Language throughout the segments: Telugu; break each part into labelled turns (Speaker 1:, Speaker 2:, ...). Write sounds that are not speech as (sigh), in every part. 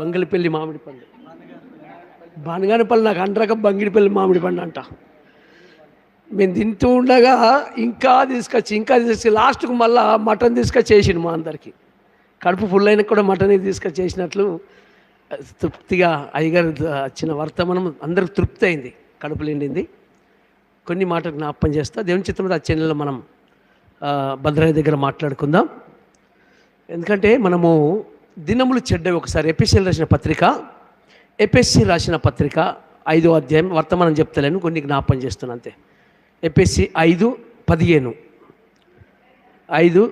Speaker 1: బంగిలిపల్లి మామిడి పండు. బనగానపల్లి నాకు అంటరాక బంగిడిపల్లి మామిడి పండు అంట. మేము తింటూ ఉండగా ఇంకా తీసుకొచ్చి ఇంకా తీసుకొచ్చి లాస్ట్కు మళ్ళా మటన్ తీసుకొచ్చి చేసిండు మా అందరికి. కడుపు ఫుల్ అయినా కూడా మటన్ తీసుకొచ్చి చేసినట్లు తృప్తిగా అయ్యగారు వచ్చిన వర్తమానం అందరికి తృప్తి అయింది కడుపు నిండింది. కొన్ని మాటలు జ్ఞాపకం చేస్తా. దేవుని చిత్రం ఆ చెన్నెలో మనం ఆ, దగ్గర మాట్లాడుకుందాం. ఎందుకంటే మనము దినములు చెడ్డవి. ఒకసారి ఎపిసిఎల్ రాసిన పత్రిక ఎపిఎస్సి రాసిన పత్రిక ఐదో అధ్యాయం వర్తమానం చెప్తలేను కొన్ని జ్ఞాపకం చేస్తున్నాను అంతే. ఎపిఎస్సి ఐదు పదిహేను. ఐదు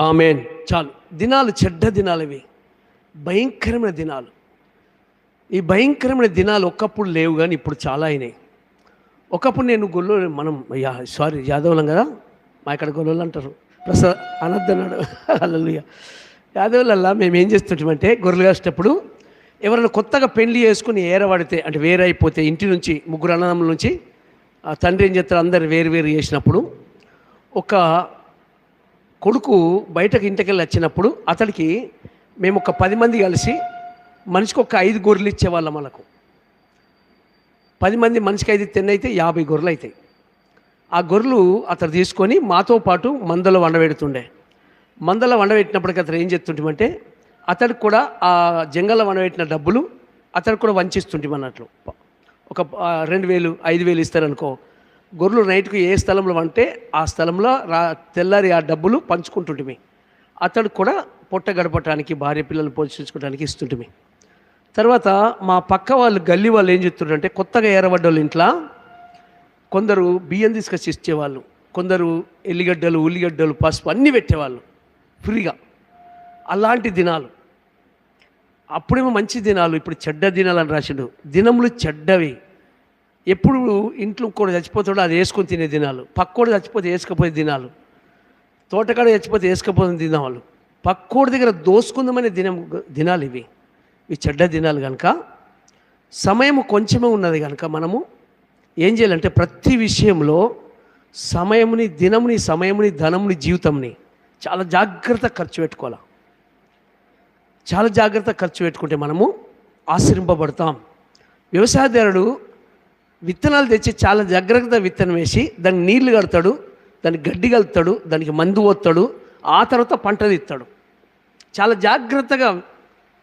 Speaker 1: ఆమెన్. చాలు. దినాలు చెడ్డ దినాలు ఇవి. భయంకరమైన దినాలు. ఈ భయంకరమైన దినాలు ఒకప్పుడు లేవు కానీ ఇప్పుడు చాలా అయినాయి. ఒకప్పుడు నేను గొల్లు మనం యా సారీ యాదవులం కదా? మా ఇక్కడ గొల్లలు అంటారు. ప్రసాద్ అనద్దు అన్నాడు. అల్లలుయ యాదవులల్లా మేము ఏం చేస్తుంటామంటే గొర్రెలు కాసేటప్పుడు ఎవరైనా కొత్తగా పెళ్ళి చేసుకుని ఏరబడితే అంటే వేరైపోతే ఇంటి నుంచి ముగ్గురు అన్నదమ్ముల నుంచి ఆ తండ్రి ఏం చేస్తారు? అందరు వేరు వేరు చేసినప్పుడు ఒక కొడుకు బయటకు ఇంటికెళ్ళి వచ్చినప్పుడు అతడికి మేము ఒక పది మంది కలిసి మనిషికి ఒక ఐదు గొర్రెలు ఇచ్చేవాళ్ళం మనకు. పది మంది మనిషికి ఐదు తెన్న అయితే యాభై గొర్రెలు అవుతాయి ఆ గొర్రెలు అతను తీసుకొని మాతో పాటు మందలో వండబెడుతుండే. మందలో వండబెట్టినప్పటికీ అతను ఏం చెప్తుంటామంటే అతడికి కూడా ఆ జంగల్లో వండబెట్టిన డబ్బులు అతడికి కూడా వంచిస్తుంటామన్నట్లు. ఒక రెండు వేలు ఐదు వేలు ఇస్తారనుకో గొర్రెలు నైట్కు ఏ స్థలంలో అంటే ఆ స్థలంలో రా తెల్లారి ఆ డబ్బులు పంచుకుంటుంటిమి. అతడు కూడా పొట్ట గడపటానికి భార్య పిల్లలు పోషించుకోవడానికి ఇస్తుంటిమి. తర్వాత మా పక్క వాళ్ళు గల్లీ వాళ్ళు ఏం చెప్తుంటారంటే కొత్తగా ఏరబడ్డ ఇంట్లో కొందరు బియ్యం తీసుకొచ్చి ఇచ్చేవాళ్ళు కొందరు ఎల్లిగడ్డలు ఉల్లిగడ్డలు పసుపు అన్నీ పెట్టేవాళ్ళు ఫ్రీగా. అలాంటి దినాలు. అప్పుడేమో మంచి దినాలు ఇప్పుడు చెడ్డ దినాలు అని రాసిండు. దినములు చెడ్డవి. ఎప్పుడు ఇంట్లో కూడా చచ్చిపోతాడో అది వేసుకొని తినే దినాలు. పక్కోడు చచ్చిపోతే వేసుకపోయే దినాలు. తోటకాడ చచ్చిపోతే వేసుకపోతే దినాలు. పక్కోడి దగ్గర దోసుకుందామనే దినం దినాలు ఇవి. ఇవి చెడ్డ దినాలు కనుక సమయం కొంచెమే ఉన్నది కనుక మనము ఏం చేయాలంటే ప్రతి విషయంలో సమయముని దినముని సమయముని ధనముని జీవితంని చాలా జాగ్రత్త ఖర్చు పెట్టుకోవాలి. చాలా జాగ్రత్త ఖర్చు పెట్టుకుంటే మనము ఆశ్రయింపబడతాం. వ్యవసాయదారుడు విత్తనాలు తెచ్చి చాలా జాగ్రత్తగా విత్తనం వేసి దానికి నీళ్ళు కడతాడు దానికి గడ్డి కలుపుతాడు దానికి మందు పోతాడు ఆ తర్వాత పంట తీస్తాడు. చాలా జాగ్రత్తగా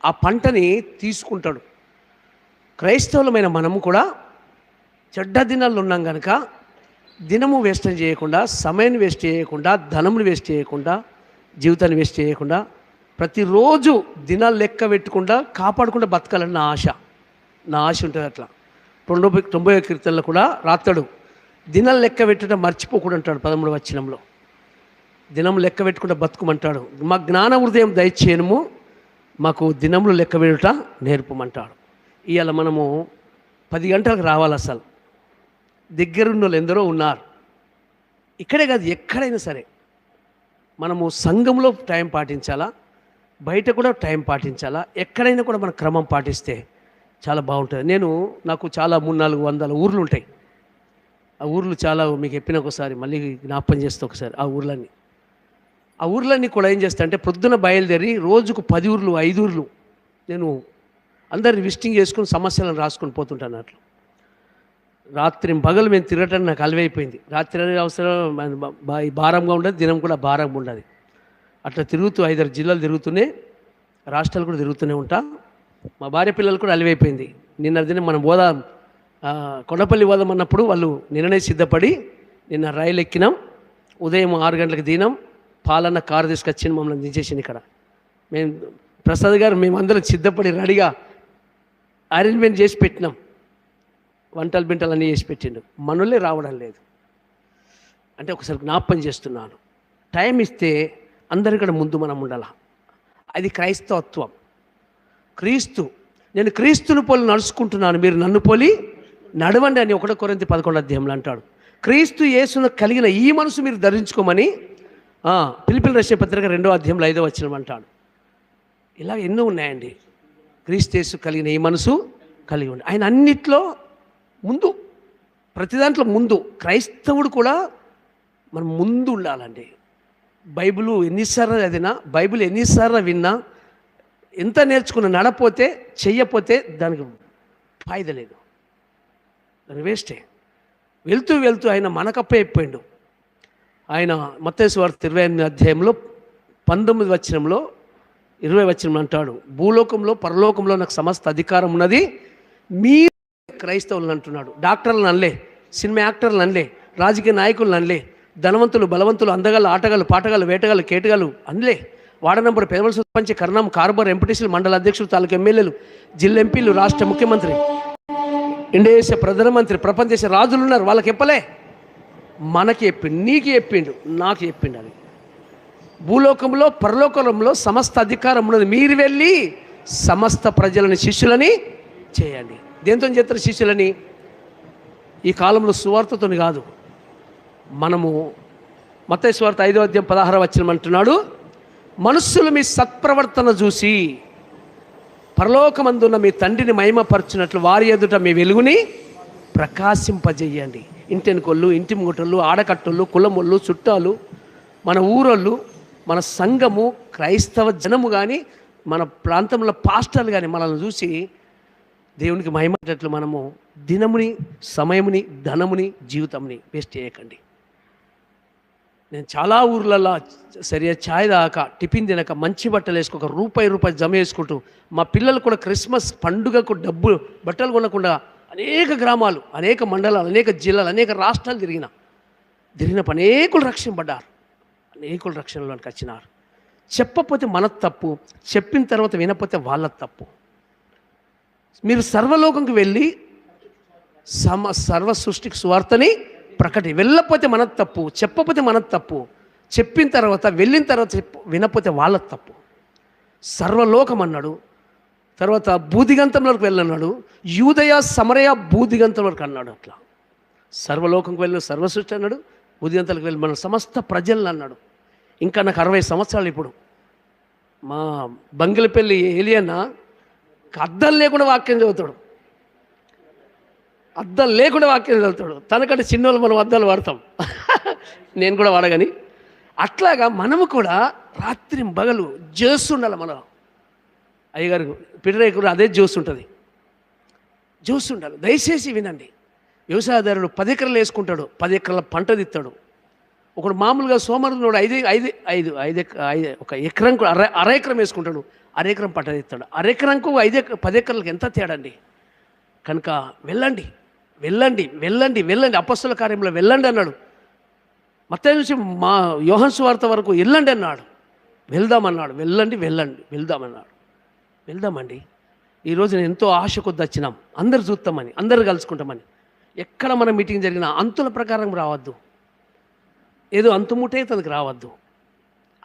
Speaker 1: ఆ పంటని తీసుకుంటాడు. క్రైస్తవులమైన మనము కూడా చెడ్డ దినాల్లో ఉన్నాం కనుక దినము వేస్ట్ చేయకుండా సమయాన్ని వేస్ట్ చేయకుండా ధనమును వేస్ట్ చేయకుండా జీవితాన్ని వేస్ట్ చేయకుండా ప్రతిరోజు దినాలు లెక్క పెట్టకుండా కాపాడకుండా బతకాలని నా ఆశ. నా ఆశ ఉంటుంది అట్లా. తొంభై తొంభై కీర్తనలో కూడా రాస్తాడు. దినాలు లెక్క పెట్టడం మర్చిపోకుండా అంటాడు పదమూడు వచ్చినంలో దినం లెక్క పెట్టుకుంటే బతుకుమంటాడు. మా జ్ఞాన హృదయం దయచేయనము మాకు దినములు లెక్క వేయుట నేర్పమంటాడు. ఇవాళ మనము పది గంటలకు రావాలి అసలు. దగ్గరున్న వాళ్ళు ఎందరో ఉన్నారు. ఇక్కడే కాదు ఎక్కడైనా సరే. మనము సంఘంలో టైం పాటించాలా? బయట కూడా టైం పాటించాలా? ఎక్కడైనా కూడా మన క్రమం పాటిస్తే చాలా బాగుంటుంది. నేను నాకు చాలా మూడు నాలుగు వందల ఊర్లు ఉంటాయి. ఆ ఊర్లు చాలా మీకు చెప్పిన ఒకసారి మళ్ళీ జ్ఞాపకం చేస్తే ఒకసారి ఆ ఊర్లన్నీ. ఆ ఊర్లన్నీ కూడా ఏం చేస్తా అంటే పొద్దున బయలుదేరి రోజుకు పది ఊర్లు ఐదు ఊర్లు నేను అందరిని విజిటింగ్ చేసుకుని సమస్యలను రాసుకొని పోతుంటాను అట్లా. రాత్రి పగలు మేము తిరగటానికి నాకు అలవైపోయింది రాత్రి అనేది అవసరం భారంగా ఉండదు దినం కూడా భారంగా ఉండదు. అట్లా తిరుగుతూ ఐదారు జిల్లాలు తిరుగుతూనే రాష్ట్రాలు కూడా తిరుగుతూనే ఉంటా. మా భార్య పిల్లలు కూడా అలివైపోయింది నిన్న దినం మనం పోదాం కొండపల్లి పోదాం అన్నప్పుడు వాళ్ళు నిన్ననే సిద్ధపడి నిన్న రైలు ఎక్కినాం. ఉదయం ఆరు గంటలకు దినం పాలన్న కారు తీసుకొచ్చింది మమ్మల్ని దించేసింది ఇక్కడ. మేము ప్రసాద్ గారు మేమందరం సిద్ధపడి రెడీగా అరేంజ్మెంట్ చేసి పెట్టినాం. వంటలు బింటలు అన్నీ చేసి పెట్టిండు. మనలే రావడం లేదు. అంటే ఒకసారి జ్ఞాపం చేస్తున్నాను. టైం ఇస్తే అందరికన్నా ముందు మనం ఉండాల? అది క్రైస్తవత్వం. క్రీస్తు నేను క్రీస్తుని పోలి నడుచుకుంటున్నాను. మీరు నన్ను పోలి నడవండి అని ఒకటో కొరింత పదకొండు అధ్యాయంలో అంటాడు. క్రీస్తు యేసును కలిగిన ఈ మనసు మీరు ధరించుకోమని పిలిపిల రష్య పత్రిక రెండో అధ్యాయంలో ఐదో వచ్చిన అంటాడు. ఇలా ఎన్నో ఉన్నాయండి. క్రీస్తేసు కలిగిన ఈ మనసు కలిగి ఉండి. ఆయన అన్నిట్లో ముందు ప్రతి దాంట్లో ముందు క్రైస్తవుడు కూడా మనం ముందు ఉండాలండి. బైబిల్ ఎన్నిసార్లు చదివినా బైబిల్ ఎన్నిసార్లు విన్నా ఎంత నేర్చుకున్న నడపోతే చెయ్యపోతే దానికి ఫాయిద లేదు. దాని వేస్టే. వెళ్తూ వెళ్తూ ఆయన మనకప్పే అయిపోయిండు. ఆయన మత్తేసు వార్త ఇరవై ఎనిమిది అధ్యాయంలో పంతొమ్మిది వచనంలో ఇరవై వచనం అంటాడు భూలోకంలో పరలోకంలో నాకు సమస్త అధికారం ఉన్నది మీ క్రైస్తవులను అంటున్నాడు. డాక్టర్లను అనలే సినిమా యాక్టర్లను అనలే రాజకీయ నాయకులను అనలే ధనవంతులు బలవంతులు అందగాళ్ళు ఆటగాళ్ళు పాటగాళ్ళు వేటగాళ్ళు కేటగాళ్ళు అనలే. వార్డు నెంబర్ పెదవల సర్పంచ్ కరణం కార్బర్ ఎంపీటీసీలు మండల అధ్యక్షులు తాలూకు ఎమ్మెల్యేలు జిల్లా ఎంపీలు రాష్ట్ర ముఖ్యమంత్రి ఇండియా దేశ ప్రధానమంత్రి ప్రపంచ దేశ రాజులు ఉన్నారు. వాళ్ళకి చెప్పలే. మనకి చెప్పిండు నీకు చెప్పిండు నాకు చెప్పిండు అది. భూలోకంలో పరలోకంలో సమస్త అధికారం ఉన్నది. మీరు వెళ్ళి సమస్త ప్రజలని శిష్యులని చేయండి. దేంతో చేస్తారు శిష్యులని? ఈ కాలంలో సువార్తతో కాదు. మనము మత స్వార్థ ఐదో అధ్యాయం పదహార వచ్చిన అంటున్నాడు మనుస్సులు మీ సత్ప్రవర్తన చూసి పరలోకమందున్న మీ తండ్రిని మహిమపరచునట్లు వారి ఎదుట మీ వెలుగుని ప్రకాశింపజేయండి. ఇంటెనుకొళ్ళు ఇంటి ముంగటోళ్ళు ఆడకట్టోళ్ళు కులమోళ్ళు చుట్టాలు మన ఊరోళ్ళు మన సంఘము క్రైస్తవ జనము కానీ మన ప్రాంతంలో పాస్టర్లు కానీ మనల్ని చూసి దేవునికి మహిమటట్లు మనము దినముని సమయముని ధనముని జీవితంని వేస్ట్ చేయకండి. నేను చాలా ఊర్లలో సరిగా ఛాయ్ దాక టిఫిన్ తినక మంచి బట్టలు వేసుకోక రూపాయి రూపాయి జమ చేసుకుంటూ మా పిల్లలు కూడా క్రిస్మస్ పండుగకు డబ్బు బట్టలు కొనకుండా అనేక గ్రామాలు అనేక మండలాలు అనేక జిల్లాలు అనేక రాష్ట్రాలు తిరిగిన తిరిగినప్పుడు అనేకులు రక్షింపడ్డారు అనేకులు రక్షణలోనికి వచ్చినారు. చెప్పకపోతే మన తప్పు చెప్పిన తర్వాత వినకపోతే వాళ్ళ తప్పు. మీరు సర్వలోకంకి వెళ్ళి సమ సర్వ సృష్టికి సువార్తని ప్రకటి వెళ్ళకపోతే మన తప్పు చెప్పకపోతే మన తప్పు చెప్పిన తర్వాత వెళ్ళిన తర్వాత చెప్పు వినకపోతే వాళ్ళ తప్పు. సర్వలోకం అన్నాడు తర్వాత బూదిగంతం వరకు వెళ్ళన్నాడు. యూదయ సమరయ బూదిగంతం వరకు అన్నాడు అట్లా. సర్వలోకంకి వెళ్ళిన సర్వసృష్టి అన్నాడు బూదిగంతలకు వెళ్ళి మన సమస్త ప్రజలను అన్నాడు. ఇంకా నాకు అరవై సంవత్సరాలు ఇప్పుడు. మా బంగిలపల్లి ఏలియన్న అద్దం లేకుండా వాక్యం చదువుతాడు. అద్దం లేకుండా వాక్యం చదువుతాడు. తనకంటే చిన్నోళ్ళు మనం అద్దాలు వాడతాం. (laughs) నేను కూడా వాడగాని. అట్లాగా మనము కూడా రాత్రి బగలు చేస్తుండాలి మనం. అయ్యగారు పిడరేకులు అదే జ్యూస్ ఉంటుంది. జ్యూస్ ఉండాలి. దయచేసి వినండి. వ్యవసాయదారుడు పది ఎకరాలు వేసుకుంటాడు పది ఎకరాల పంట తిత్తాడు ఒకడు మామూలుగా సోమరుడు ఐదు ఐదు ఐదు ఐదు ఐదు ఒక ఎకరంకు అర అర ఎకరం వేసుకుంటాడు అర ఎకరం పంట తిత్తాడు అర ఎకరంకు ఐదు పది ఎకరాలకు ఎంత తేడా అండి కనుక వెళ్ళండి వెళ్ళండి వెళ్ళండి వెళ్ళండి. అపస్సుల కార్యంలో వెళ్ళండి అన్నాడు. మొత్తం నుంచి మా యోహన్ వార్త వరకు వెళ్ళండి అన్నాడు. వెళ్దామన్నాడు. వెళ్ళండి వెళ్ళండి వెళ్దామన్నాడు. వెళ్దామండి. ఈరోజు నేను ఎంతో ఆశ కొద్ది వచ్చినాం అందరు చూస్తామని అందరు కలుసుకుంటామని. ఎక్కడ మన మీటింగ్ జరిగినా అంతుల ప్రకారం రావద్దు. ఏదో అంతుముటే తనకు రావద్దు.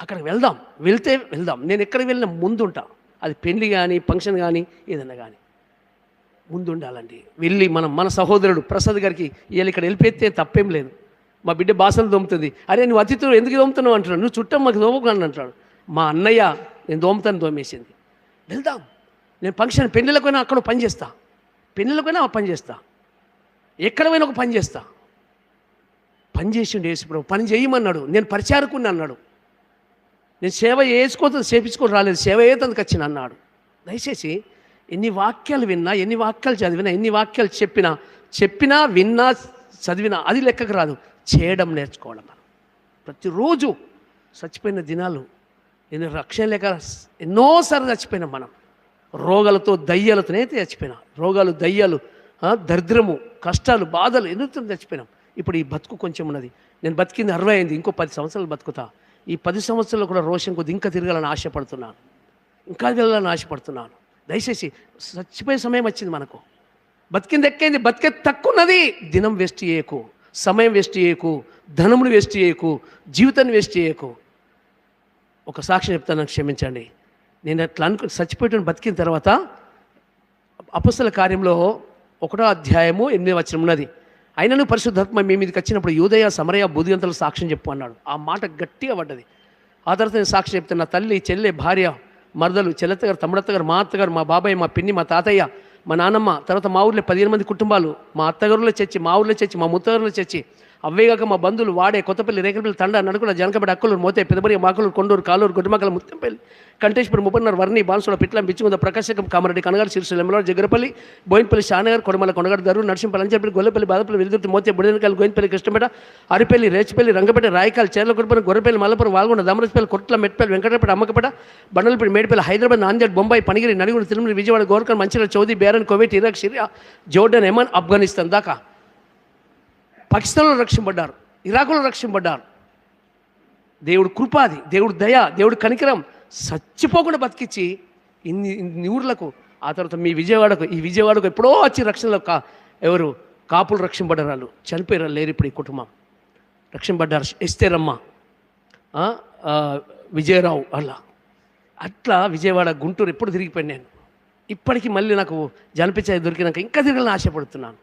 Speaker 1: అక్కడికి వెళ్దాం. వెళ్తే వెళ్దాం. నేను ఎక్కడికి వెళ్ళినా ముందుంటా. అది పెళ్ళి కానీ ఫంక్షన్ కానీ ఏదైనా కానీ ముందుండాలండి. వెళ్ళి మనం మన సహోదరుడు ప్రసాద్ గారికి వీళ్ళు ఇక్కడ వెళ్ళిపోతే తప్పేం లేదు. మా బిడ్డ బాసలు దోముతుంది. అరే నువ్వు అతిథులు ఎందుకు దోముతున్నావు అంటున్నాడు. నువ్వు చుట్టం మాకు దోమకండి అంటాడు మా అన్నయ్య నేను దోమతాను దోమేసింది. వెళ్దాం. నేను ఫంక్షన్ పెళ్ళిళ్ళకు పోయినా అక్కడ పని చేస్తా. పెళ్ళిళ్ళకు పోయినా పని చేస్తా. ఎక్కడ పోయినా ఒక పని చేస్తా. పని చేసిండు యేసుప్రభు. పని చేయమన్నాడు. నేను పరిచారకుని అన్నాడు. నేను సేవ చేసుకోతుంది చేపించుకొని రాలేదు. సేవ ఏతందుకు వచ్చిన అన్నాడు. దయచేసి ఎన్ని వాక్యాలు విన్నా ఎన్ని వాక్యాలు చదివినా ఎన్ని వాక్యాలు చెప్పినా చెప్పినా విన్నా చదివినా అది లెక్కకు రాదు. చేయడం నేర్చుకోవడం మనం. ప్రతిరోజు చచ్చిపోయిన దినాలు నేను రక్షణ లేక ఎన్నోసార్లు చచ్చిపోయినాం మనం. రోగాలతో దయ్యాలతోనే చచ్చిపోయినా. రోగాలు దయ్యాలు దరిద్రము కష్టాలు బాధలు ఎన్నుతో చచ్చిపోయినాం. ఇప్పుడు ఈ బతుకు కొంచెం ఉన్నది. నేను బతికింది అరవై అయింది ఇంకో పది సంవత్సరాలు బతుకుతా. ఈ పది సంవత్సరాలు కూడా రోషం కొద్ది ఇంకా తిరగాలని ఆశపడుతున్నాను. ఇంకా వెళ్ళాలని ఆశపడుతున్నాను. దయచేసి చచ్చిపోయే సమయం వచ్చింది మనకు. బతికింది ఎక్కైంది? బతికే తక్కున్నది దినం వేస్ట్ చేయకు. సమయం వేస్ట్ చేయకు. ధనమును వేస్ట్ చేయకు. జీవితాన్ని వేస్ట్ చేయకు. ఒక సాక్షి చెప్తాను నాకు క్షమించండి. నేను అట్లా అనుకు చచ్చిపోయిన బతికిన తర్వాత అపస్సుల కార్యంలో ఒకటో అధ్యాయము ఎనిమిది వచ్చిన ఉన్నది. అయినను పరిశుద్ధాత్మ మీ మీదకి వచ్చినప్పుడు యూదయ సమరయ బుద్ధిగంతలు సాక్ష్యం చెప్పు అన్నాడు. ఆ మాట గట్టిగా పడ్డది. ఆ తర్వాత నేను సాక్షి చెప్తాను నా తల్లి చెల్లె భార్య మరదలు చెల్లెత్తగారు తమ్ముడత్తగారు మా అత్తగారు మా బాబాయ్ మా పిన్ని మా తాతయ్య మా నాన్నమ్మ తర్వాత మా ఊర్లో పదిహేను మంది కుటుంబాలు మా అత్తగారులో చచ్చి మా ఊర్లో చచ్చి మా ముత్తగారులో చచ్చి అవ్వేగాక మా బంధువులు వాడే కొత్తపల్లి రేకపల్లి తండ నడుకుల జనకబడి అక్కలూరు మోతే పెదబరి మాకలూరు కొండూరు కాలూరు గుడ్డమకల ముత్తంపల్లి కంటేశ్వరం ముప్పన్నర వర్ణి బాన్సుల పిట్లం బిచ్చుకుంద ప్రకాశకం కామరెడ్డి కనగారు సిరిసిల్ల ఎమ్మెల్యే జగరపల్లి బోయినపల్లి షానగర్ కొడమల కొనగడ దరు నరసింపల్లి Anchapalli Gollapalli Badapalli Veldurthi Mothe Budinakayalu Goinapalli Krishnapeta Aripalli Rechipalli Rangapeta Rayakalu Cherla Kodupalli Gorrepalli Mallapuram Valgonda Damarasapalli Kotla Metpalli Venkatapeta Ammakapeta Bandalapalli Medipalli Hyderabad Nanded Bombay Panigiri నడిగుడు Tirumala Vijayawada గోర్ఖండ్ Mancherial Saudi Bahrain Kuwait Iraq Syria Jordan Yemen Afghanistan దాకా. పాకిస్తాన్లో రక్షింపడ్డారు ఇరాకులో రక్షింపడ్డారు. దేవుడు కృపాది దేవుడు దయ దేవుడు కనికరం చచ్చిపోకుండా బతికిచ్చి ఇన్ని ఇన్ని ఊర్లకు ఆ తర్వాత మీ విజయవాడకు ఈ విజయవాడకు ఎప్పుడో వచ్చి రక్షణలో కా ఎవరు కాపులు రక్షింపడ్డారు వాళ్ళు చనిపోయారు లేరు ఇప్పుడు ఈ కుటుంబం. రక్షింపడ్డారు ఎస్తేరమ్మ విజయరావు అలా. అట్లా విజయవాడ గుంటూరు ఎప్పుడు తిరిగిపోయాను నేను. ఇప్పటికీ మళ్ళీ నాకు జనపించాయి దొరికినాక ఇంకా తిరగాలని ఆశపడుతున్నాను.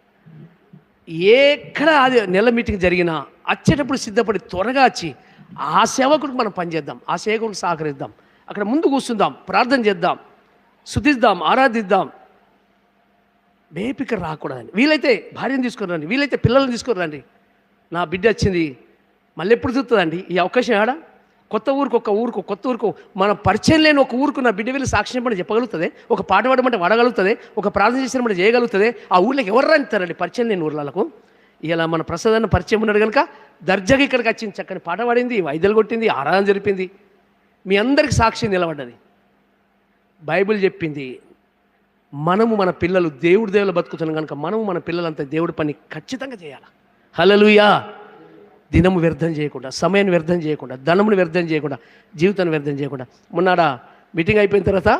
Speaker 1: ఎక్కడ అది నెల మీటింగ్ జరిగినా వచ్చేటప్పుడు సిద్ధపడి త్వరగా వచ్చి ఆ సేవకుడికి మనం పనిచేద్దాం ఆ సేవకుడికి సహకరిద్దాం అక్కడ ముందు కూర్చుందాం ప్రార్థన చేద్దాం శుద్ధిద్దాం ఆరాధిద్దాం. బేపిక రాకూడదని. వీలైతే భార్యను తీసుకుని రండి వీలైతే పిల్లల్ని తీసుకుని రండి. నా బిడ్డ వచ్చింది మళ్ళీ ఎప్పుడు చూస్తుందండి ఈ అవకాశం ఆడా కొత్త ఊరికి ఒక ఊరుకు కొత్త ఊరుకు. మన పరిచయం లేని ఒక ఊరుకు నా బిడ్డ వెళ్ళి సాక్ష్యం పడి చెప్పగలుగుతుంది. ఒక పాట పాడమంటే వాడగలుగుతుంది. ఒక ప్రార్థన చేసినప్పుడు చేయగలుగుతుంది. ఆ ఊళ్ళకి ఎవరు రానిస్తారండి పరిచయం లేని ఊర్లకు ఇలా మన ప్రసాదాన్ని పరిచయం ఉన్నాడు కనుక దర్జాగా ఇక్కడికి వచ్చింది. చక్కని పాట పాడింది వైద్యలు కొట్టింది ఆరాధన జరిపింది. మీ అందరికి సాక్షి నిలబడ్డది. బైబిల్ చెప్పింది మనము మన పిల్లలు దేవుడి దేవుళ్ళు బతుకుతున్నాం కనుక మనము మన పిల్లలంతా దేవుడి పని ఖచ్చితంగా చేయాలి? హలలుయా దినము వ్యర్థం చేయకుండా సమయాన్ని వ్యర్థం చేయకుండా ధనమును వ్యర్థం చేయకుండా జీవితాన్ని వ్యర్థం చేయకుండా. మొన్నాడ మీటింగ్ అయిపోయిన తర్వాత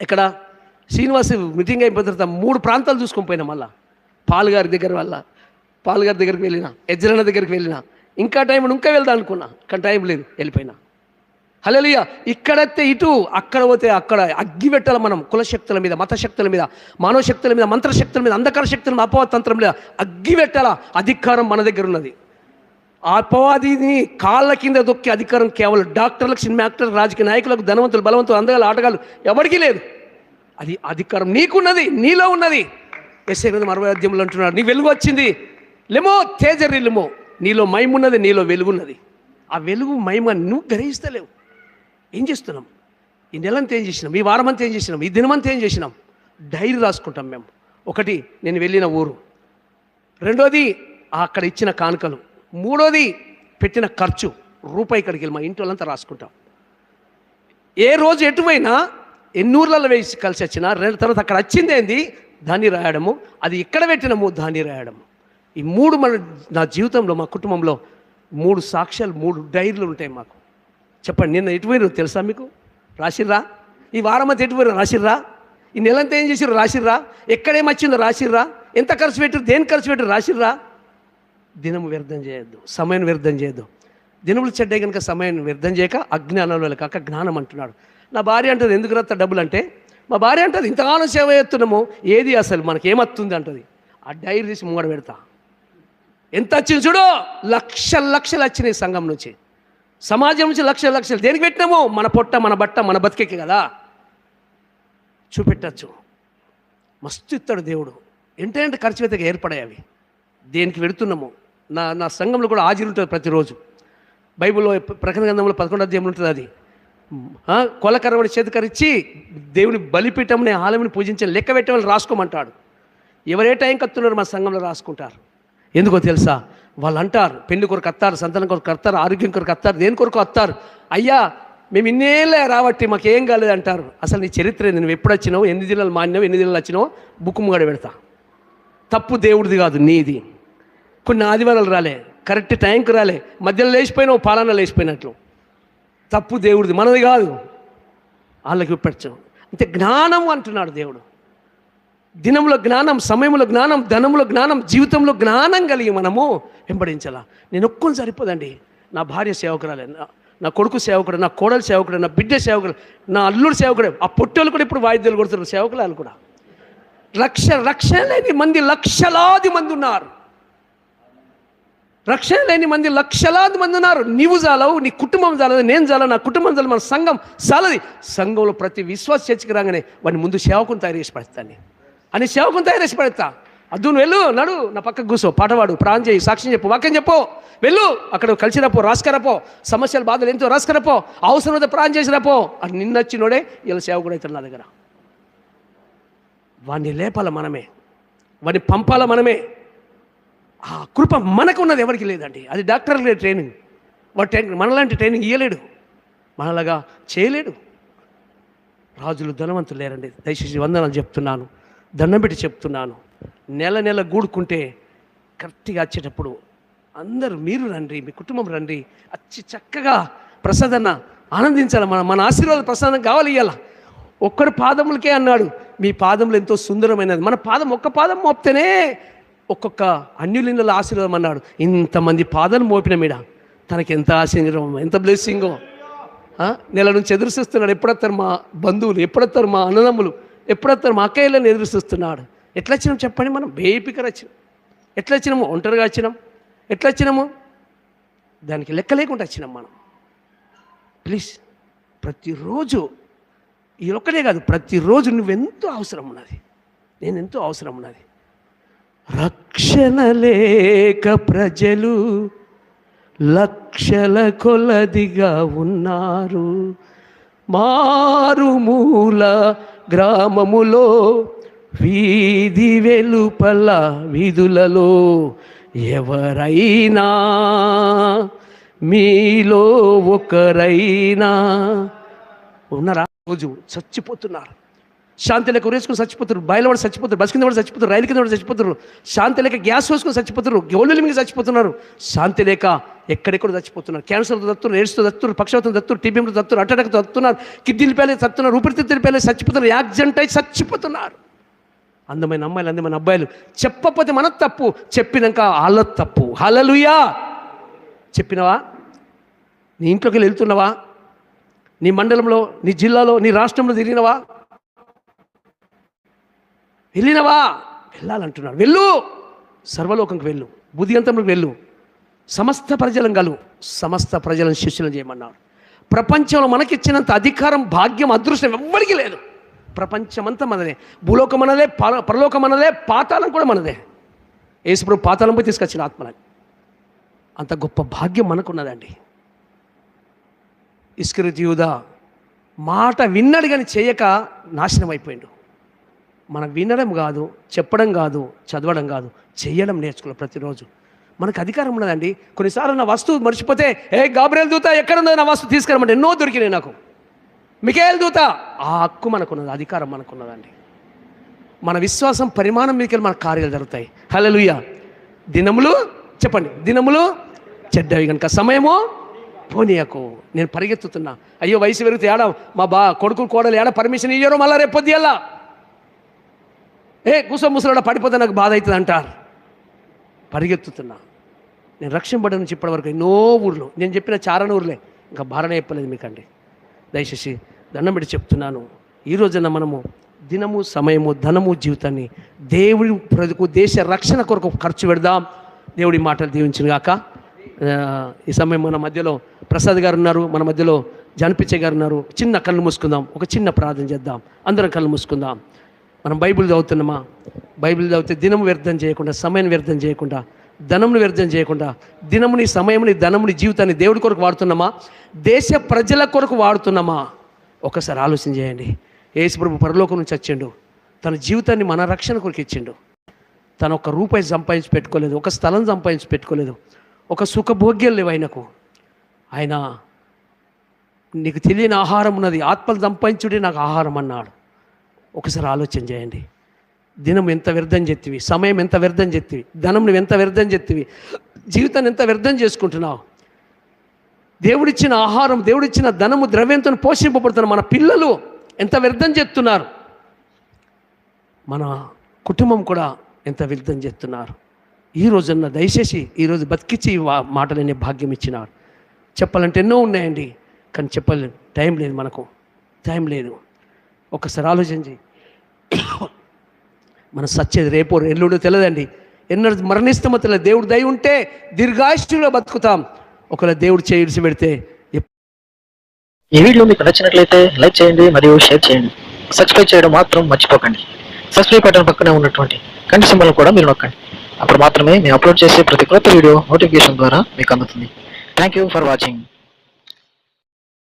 Speaker 1: ఇక్కడ శ్రీనివాస్ మీటింగ్ అయిపోయిన తర్వాత మూడు ప్రాంతాలు చూసుకొని పోయినా మళ్ళా. పాలుగారి దగ్గర వల్ల పాలుగారి దగ్గరికి వెళ్ళిన ఎజ్రన్న దగ్గరికి వెళ్ళిన. ఇంకా టైం ఇంకా వెళ్దాం అనుకున్నా కానీ టైం లేదు వెళ్ళిపోయినా. హలోలియ ఇక్కడైతే ఇటు అక్కడ పోతే అక్కడ అగ్గిపెట్టాలి మనం కులశక్తుల మీద మత శక్తుల మీద మానవ శక్తుల మీద మంత్రశక్తుల మీద అంధకార శక్తుల మీద అపవాతంత్రం మీద అగ్గిపెట్టాల అధికారం మన దగ్గర ఉన్నది. ఆ అపవాదిని కాళ్ళ కింద దొక్కే అధికారం కేవలం డాక్టర్లకు సినిమా యాక్టర్లకు రాజకీయ నాయకులకు ధనవంతులు బలవంతులు అందగాలు ఆటగాళ్ళు ఎవరికీ లేదు. అది అధికారం నీకున్నది నీలో ఉన్నది. ఎస్ఐ గ్రంథం అరవై అధ్యయంలో అంటున్నాడు నీ వెలుగు వచ్చింది. లెమో తేజరి లెమో. నీలో మైమున్నది నీలో వెలుగున్నది. ఆ వెలుగు మైమ నువ్వు గ్రహిస్తలేవు. ఏం చేస్తున్నాం? ఈ నెలంతా ఏం చేసినాం? ఈ వారమంతా ఏం చేసినాం? ఈ దినమంతా ఏం చేసినాం? డైరీ రాసుకుంటాం మేము. ఒకటి నేను వెళ్ళిన ఊరు. రెండోది అక్కడ ఇచ్చిన కానుకలు. మూడోది పెట్టిన ఖర్చు. రూపాయి ఇక్కడికి వెళ్ళి మా ఇంటి వాళ్ళంతా రాసుకుంటాం. ఏ రోజు ఎటువైనా ఎన్నూర్లలో వేసి కలిసి వచ్చినా రెండు తర్వాత అక్కడ వచ్చింది ఏంది? దాన్ని రాయడము. అది ఎక్కడ పెట్టినము దాన్ని రాయడము. ఈ మూడు మన నా జీవితంలో మా కుటుంబంలో మూడు సాక్ష్యాలు మూడు డైరీలు ఉంటాయి మాకు. చెప్పండి నిన్న ఎటువైరు తెలుసా మీకు? రాసిర్రా? ఈ వారం అంతా ఎటువైరు రాసిర్రా? ఈ నెలంతా ఏం చేసిర్రు? రాసిర్రా? ఎక్కడేమొచ్చిందో రాసిర్రా? ఎంత ఖర్చు పెట్టారు దేని ఖర్చు పెట్టారు రాసిర్రా? దినము వ్యర్థం చేయొద్దు సమయం వ్యర్థం చేయొద్దు. దినములు చెడ్డే కనుక సమయం వ్యర్థం చేయక అజ్ఞానంలో కాక జ్ఞానం అంటున్నాడు. నా భార్య అంటది ఎందుకు రత్త డబ్బులు అంటే మా భార్య అంటది ఇంతకాలం సేవ చేస్తున్నాము? ఏది అసలు? మనకి ఏమత్తుంది? అంటది. ఆ డైరీ తీసి ముంగడ పెడతా. ఎంత వచ్చింది చూడు లక్షల లక్షలు వచ్చినాయి సంఘం నుంచి. సమాజం నుంచి లక్షల లక్షలు. దేనికి పెట్టినాము? మన పొట్ట మన బట్ట మన బతికేకి కదా. చూపెట్టచ్చు. మస్తు ఇస్తాడు దేవుడు. ఎంటంటే ఖర్చు వెతక ఏర్పడాయి అవి. దేనికి పెడుతున్నాము? నా నా సంఘంలో కూడా హాజరు ఉంటుంది ప్రతిరోజు. బైబిల్లో ప్రకటన గ్రంథంలో పదకొండు అధ్యాయం ఉంటుంది అది. కొలకరవని కొలకరవడి చేతికరిచ్చి దేవుని బలిపీఠంని ఆలమిని పూజించే లెక్క పెట్టేవాళ్ళు రాసుకోమంటాడు. ఎవరే టైం కత్తున్నారు మా సంఘంలో రాసుకుంటారు. ఎందుకో తెలుసా? వాళ్ళు అంటారు పెళ్ళి కొరకు అత్తారు సంతానం కొరకు అత్తారు ఆరోగ్యం కొరకు అత్తారు దేని కొరకు అత్తారు? అయ్యా మేము ఇన్నేళ్ళే రాబట్టి మాకు ఏం కాలేదు అంటారు. అసలు నీ చరిత్ర ఏంది నువ్వు ఎప్పుడు వచ్చినావు ఎన్ని జిల్లాలు మానినావు ఎన్ని జిల్లాలు వచ్చినావు బుక్ ముగాడ పెడతా. తప్పు దేవుడిది కాదు నీది. కొన్ని ఆదివారాలు రాలే. కరెక్ట్ టైంకి రాలే. మధ్యలో లేచిపోయినావు పాలన లేచిపోయినట్లు. తప్పు దేవుడిది మనది కాదు. వాళ్ళకి పెట్టచ్చు అంటే జ్ఞానం అంటున్నాడు దేవుడు. దినంలో జ్ఞానం సమయంలో జ్ఞానం ధనంలో జ్ఞానం జీవితంలో జ్ఞానం కలిగి మనము వెంబడించాలా? నేను ఒక్కరు సరిపోదండి. నా భార్య సేవకురాలే నా నా కొడుకు సేవకుడు నా కోడలు సేవకుడు నా బిడ్డ సేవకుడు నా అల్లుడు సేవకుడు ఆ పొట్టోళ్ళు కూడా ఇప్పుడు వాయిద్యాలు కొడుతున్నారు సేవకులు కూడా. లక్ష రక్షణ మంది లక్షలాది మంది ఉన్నారు. రక్షణ లేని మంది లక్షలాది మంది ఉన్నారు. నీవు జాలవు నీ కుటుంబం జాలదు నేను జాల నా కుటుంబం జాల మన సంఘం చాలది సంఘంలో ప్రతి విశ్వాస చర్చకి రాగానే వాడిని ముందు సేవకుని తయారు చేసి పడతాను అని సేవకుని తయారు చేసి పెడతా. అద్దు వెళ్ళు నడు నా పక్కకు కూర్చో పాటవాడు ప్రాణం చేయి సాక్ష్యం చెప్పు వాక్యం చెప్పు. వెళ్ళు అక్కడ కలిసిరపో రాసుకరపో సమస్యలు బాధలు ఎంతో రాసుకరపో అవసరం అయితే ప్రాణం చేసిరపో అని నిన్నొచ్చినోడే ఇలా సేవకుడు అవుతాడు నా దగ్గర. వాడిని లేపాల మనమే వాడిని పంపాల మనమే. ఆ కృప మనకు ఉన్నది ఎవరికి లేదండి. అది డాక్టర్ లేదు ట్రైనింగ్ వాడు ట్రైనింగ్ మనలాంటి ట్రైనింగ్ ఇవ్వలేడు మనలాగా చేయలేడు. రాజులు ధనవంతులు లేరండి. దయచేసి వందనాలు చెప్తున్నాను. దండం పెట్టి చెప్తున్నాను. నెల నెల గూడుకుంటే కరెక్ట్గా వచ్చేటప్పుడు అందరూ మీరు రండి మీ కుటుంబం రండి. అచ్చి చక్కగా ప్రసాదన్న ఆనందించాలి. మన మన ఆశీర్వాద ప్రసాదం కావాలి ఇవ్వాల ఒక్కడి పాదములకే అన్నాడు. మీ పాదములు ఎంతో సుందరమైనది. మన పాదం ఒక్క పాదం మోపితేనే ఒక్కొక్క అన్యులిందుల ఆశీర్వాదం అన్నాడు. ఇంతమంది పాదాలు మోపిన మీడ. తనకి ఎంత ఆశీర్వాదం ఎంత బ్లెస్సింగో నెల నుంచి ఎదురు చూస్తున్నాడు ఎప్పుడొస్తారు మా బంధువులు ఎప్పుడొస్తారు మా అన్నదమ్ములు ఎప్పుడొస్తారు మా అక్కయ్యలను ఎదురు చూస్తున్నాడు ఎట్లా వచ్చినాం చెప్పండి మనం? బేపికర వచ్చినాం. ఎట్లా వచ్చినాము ఒంటరిగా వచ్చినాం. ఎట్లా వచ్చినాము దానికి లెక్క లేకుండా వచ్చినాం మనం. ప్లీజ్ ప్రతిరోజు ఈ ఒక్కటే కాదు ప్రతిరోజు నువ్వెంతో అవసరం ఉన్నది. నేను ఎంతో అవసరం ఉన్నది. రక్షణ లేక ప్రజలు లక్షల కొలదిగా ఉన్నారు. మారుమూల గ్రామములో వీధి వెలుపల వీధులలో ఎవరైనా మీలో ఒకరైనా ఉన్నారా? రోజు చచ్చిపోతున్నారు. శాంతి లేక ఉరేసుకుని చచ్చిపోతున్నారు బయలువాడు చచ్చిపోతారు బస్ కింద వాడు చచ్చిపోతారు రైలు కింద వాడు చచ్చిపోతారు శాంతి లేక గ్యాస్ వేసుకుని చచ్చిపోతారు గోళ్ళు మీద చచ్చిపోతున్నారు. శాంతి లేక ఎక్కడెక్కడ చచ్చిపోతున్నారు. క్యాన్సర్తో దత్తున్నారు ఎయిడ్స్తో దత్తున్నారు పక్షవాతం దత్తున్నారు టీబీఎంతో దత్తున్నారు అటాక్ దత్తున్నారు కిడ్నీలు పేలే తత్తున్నారు ఊపిరితిత్తులు పేలే చచ్చిపోతున్నారు యాక్సిడెంట్ అయి చచ్చిపోతున్నారు. అందమైన అమ్మాయిలు అందమైన అబ్బాయిలు చెప్పకపోతే మన తప్పు చెప్పినాక వాళ్ళ తప్పు. హలలుయా చెప్పినవా? నీ ఇంట్లోకి వెళ్ళి వెళ్తున్నావా? నీ మండలంలో నీ జిల్లాలో నీ రాష్ట్రంలో తిరిగినవా? వెళ్ళినవా? వెళ్ళాలంటున్నాడు. వెళ్ళు. సర్వలోకంకి వెళ్ళు. బుద్ధియంతంలోకి వెళ్ళు. సమస్త ప్రజలను గలు సమస్త ప్రజలను శిష్యులను చేయమన్నాడు. ప్రపంచంలో మనకిచ్చినంత అధికారం భాగ్యం అదృష్టం ఎవ్వరికీ లేదు. ప్రపంచమంతా మనదే. భూలోకం మనదే పరలోకం మనదే పాతాళం కూడా మనదే. యేసుప్రభు పాతాళం పోయి తీసుకొచ్చిన ఆత్మలని. అంత గొప్ప భాగ్యం మనకున్నదండి. ఇస్కృతి యూదా మాట విన్నాడు కానీ చేయక నాశనం అయిపోయిండు. మనం వినడం కాదు చెప్పడం కాదు చదవడం కాదు చేయడం నేర్చుకోవాలి ప్రతిరోజు. మనకు అధికారం ఉన్నదండి. కొన్నిసార్లు నా వస్తువు మర్చిపోతే ఏ గాబ్రేల్ దూత ఎక్కడుందో నా వస్తువు తీసుకురమ్మంటే ఎన్నో దొరికినాయి నాకు. మికేల్ దూత ఆ హక్కు మనకున్నది అధికారం మనకున్నదండి. మన విశ్వాసం పరిమాణం మీదకి మన కార్యాలు జరుగుతాయి. హలలుయ దినములు చెప్పండి దినములు చెడ్డవి కనుక సమయము పోనీయకు. నేను పరిగెత్తుతున్నా. అయ్యో వయసు పెరిగితే ఏడా మా బా కొడుకు కోడలు ఏడ పర్మిషన్ ఇయ్యారో? మళ్ళీ రేపు పొద్దుయల్లా ఏ కూసో ముసలాడ పడిపోతే నాకు బాధ అవుతుంది అంటారు. పరిగెత్తుతున్నా. నేను రక్షింపడ నుంచి ఇప్పటివరకు ఎన్నో ఊర్లు నేను చెప్పిన చారణ ఊర్లే ఇంకా భారణ చెప్పలేదు మీకండి. దయచేసి దండం పెట్టి చెప్తున్నాను. ఈ రోజున మనము దినము సమయము ధనము జీవితాన్ని దేవుడి ప్రజకు దేశ రక్షణ కొరకు ఖర్చు పెడదాం. దేవుడి మాటలు దీవించిన గాక. ఈ సమయం మన మధ్యలో ప్రసాద్ గారు ఉన్నారు మన మధ్యలో జానపిచ్చయ్య గారు ఉన్నారు. చిన్న కళ్ళు మూసుకుందాం ఒక చిన్న ప్రార్థన చేద్దాం. అందరం కళ్ళు మూసుకుందాం. మనం బైబిల్ చదువుతున్నామా? బైబిల్ చదివితే దినము వ్యర్థం చేయకుండా సమయం వ్యర్థం చేయకుండా ధనమును వ్యర్థం చేయకుండా దినముని సమయముని ధనముని జీవితాన్ని దేవుడి కొరకు వాడుతున్నామా? దేశ ప్రజల కొరకు వాడుతున్నామా? ఒకసారి ఆలోచన చేయండి. యేసుప్రభు పరలోకం నుంచి వచ్చిండు. తన జీవితాన్ని మన రక్షణ కొరకు ఇచ్చిండు. తను ఒక రూపాయి సంపాదించి పెట్టుకోలేదు ఒక స్థలం సంపాదించి పెట్టుకోలేదు ఒక సుఖభోగ్యం లేవు ఆయనకు. ఆయన నీకు తెలియని ఆహారం ఉన్నది. ఆత్మలు సంపాదించుడే నాకు ఆహారం అన్నాడు. ఒకసారి ఆలోచన చేయండి. దినం ఎంత వ్యర్థం చెత్తివి? సమయం ఎంత వ్యర్థం చెత్తివి? ధనం నువ్వు ఎంత వ్యర్థం చెత్తివి? జీవితాన్ని ఎంత వ్యర్థం చేసుకుంటున్నావు? దేవుడిచ్చిన ఆహారం దేవుడిచ్చిన ధనము ద్రవ్యంతో పోషింపబడుతున్న మన పిల్లలు ఎంత వ్యర్థం చేస్తున్నారు మన కుటుంబం కూడా ఎంత వ్యర్థం చేస్తున్నారు ఈ రోజున్న దయచేసి ఈరోజు బతికిచ్చి మాటలనే భాగ్యం ఇచ్చినారు. చెప్పాలంటే ఎన్నో ఉన్నాయండి. కానీ చెప్పలేదు టైం లేదు మనకు. టైం లేదు. ఒకసారి ఆలోచించి మనం సచ్చేది రేపు ఎల్లుడో తెలియదండి ఎన్నడూ మరణిస్తామో తెలియదు దేవుడు దయ ఉంటే దీర్ఘాయుష్లో బతుకుతాం. ఒకవేళ దేవుడు చేయిడిచి పెడితే
Speaker 2: ఈ వీడియో మీకు నచ్చినట్లయితే లైక్ చేయండి మరియు షేర్ చేయండి. సబ్స్క్రైబ్ చేయడం మాత్రం మర్చిపోకండి. సబ్స్క్రైబ్ బటన్ పక్కనే ఉన్నటువంటి కంటి సింబల్ కూడా మీరు నొక్కండి. అప్పుడు మాత్రమే మేము అప్లోడ్ చేసే ప్రతి కొత్త వీడియో నోటిఫికేషన్ ద్వారా మీకు అందుతుంది. Thank you for watching